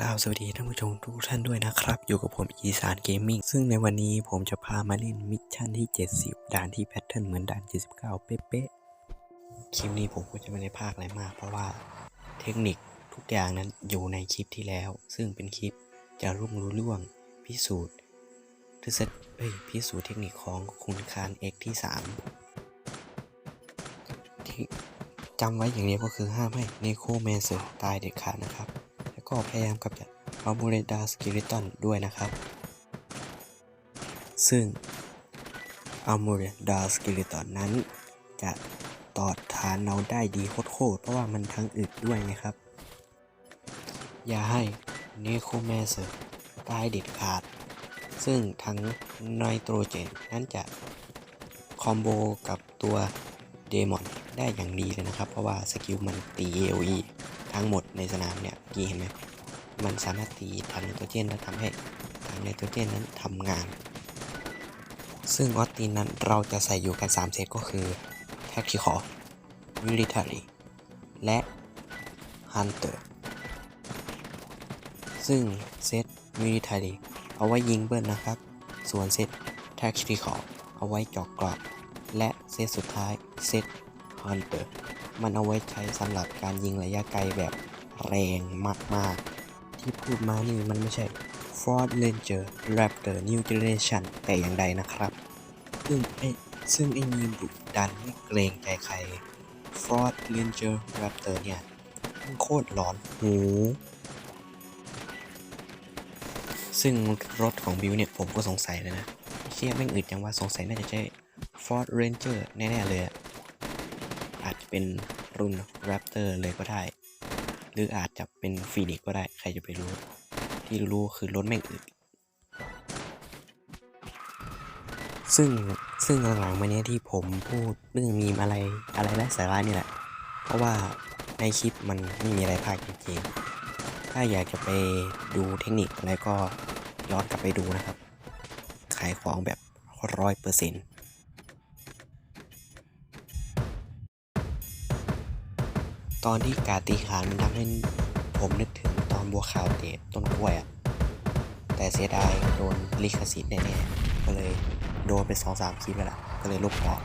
กล่าวสวัสดีท่านผู้ชมทุกท่านด้วยนะครับ อยู่กับผมอีสานเกมมิ่งซึ่งในวันนี้ผมจะพามาเล่นมิชชั่นที่ 70 ด่านที่แพทเทิร์นเหมือนด่าน 79 เป๊ะๆคลิปนี้ผมก็จะไม่ได้พากอะไรมาก เพราะว่าเทคนิคทุกอย่างนั้นอยู่ในคลิปที่แล้ว ซึ่งเป็นคลิปจะรุ่งรู้ล่วง พิสูจน์ทฤษฎีเอ้ยพิสูจน์เทคนิคของคุณคาน X ที่ 3 ที่จำไว้อย่างเดียวก็คือห้ามให้เนโคแมนเซอร์ตายเด็ดขาดนะครับ ก็พยายามกำจัดอัลบูเรดาสกิลิตันด้วยนะครับ ซึ่งอัลบูเรดาสกิลิตันนั้น จะตอดฐานเราได้ดีโคตรเพราะว่ามันทั้งอึดด้วยนะครับ อย่าให้เนโคแมนเซอร์ตายเด็ดขาด ซึ่งทั้งไนโตรเจนนั้นจะคอมโบกับตัวเดมอนได้อย่างดีเลยนะครับ เพราะว่าสกิลมันตี AOE ทั้งหมดในสนามเนี่ยกี่เห็นไหมมันสามารถตีถังไนโตรเจนและทำให้ถังไนโตรเจนนั้นทำงาน ซึ่งออสตินนั้นเราจะใส่อยู่กัน 3 เซตก็คือ Tactical Military และ Hunter ซึ่งเซต Military เอาไว้ยิงเบิ้ลนะครับ ส่วนเซต Tactical เอาไว้เจอกกรอบ และเซตสุดท้ายเซต Hunter มันเอาไว้ใช้สำหรับการยิงระยะไกลแบบแรงมากๆ ที่พูดมานี่มันไม่ใช่ Ford Ranger Raptor New Generation แต่อย่างใดนะครับ ซึ่งไอ้ซึ่งไอ้มีบุกดันไม่เกรงใจใคร Ford Ranger Raptor เนี่ยมันโคตรร้อนหูซึ่งรถของบิวเนี่ยผมก็สงสัยเลยนะเชี่ยแม่งอึดจังว่าสงสัยน่าจะใช่ Ford Ranger แน่ ๆ เลยอะ เป็นรุ่น Raptor เลยก็ได้ หรืออาจจะเป็น Phoenix ก็ได้ ใครจะไปรู้ ที่รู้คือรถแม่งอึดซึ่งซึ่งหลังๆมาเนี้ยที่ผมพูดเรื่องมีมอะไรอะไรไร้สาระนี่แหละ เพราะว่าในคลิปมันไม่มีอะไรภาคจริงๆ ถ้าอยากจะไปดูเทคนิคอะไรก็ย้อนกลับไปดูนะครับ ขายของแบบร้อยเปอร์เซ็นต์ ตอนที่กาตีขานมันทำให้ผมนึกถึงตอนบัวขาวเตะต้นกล้วยอะแต่เสียดายโดนลิขสิทธิ์แน่ๆก็เลยโดนไปสองสามคลิปแล้วล่ะก็เลยลบออก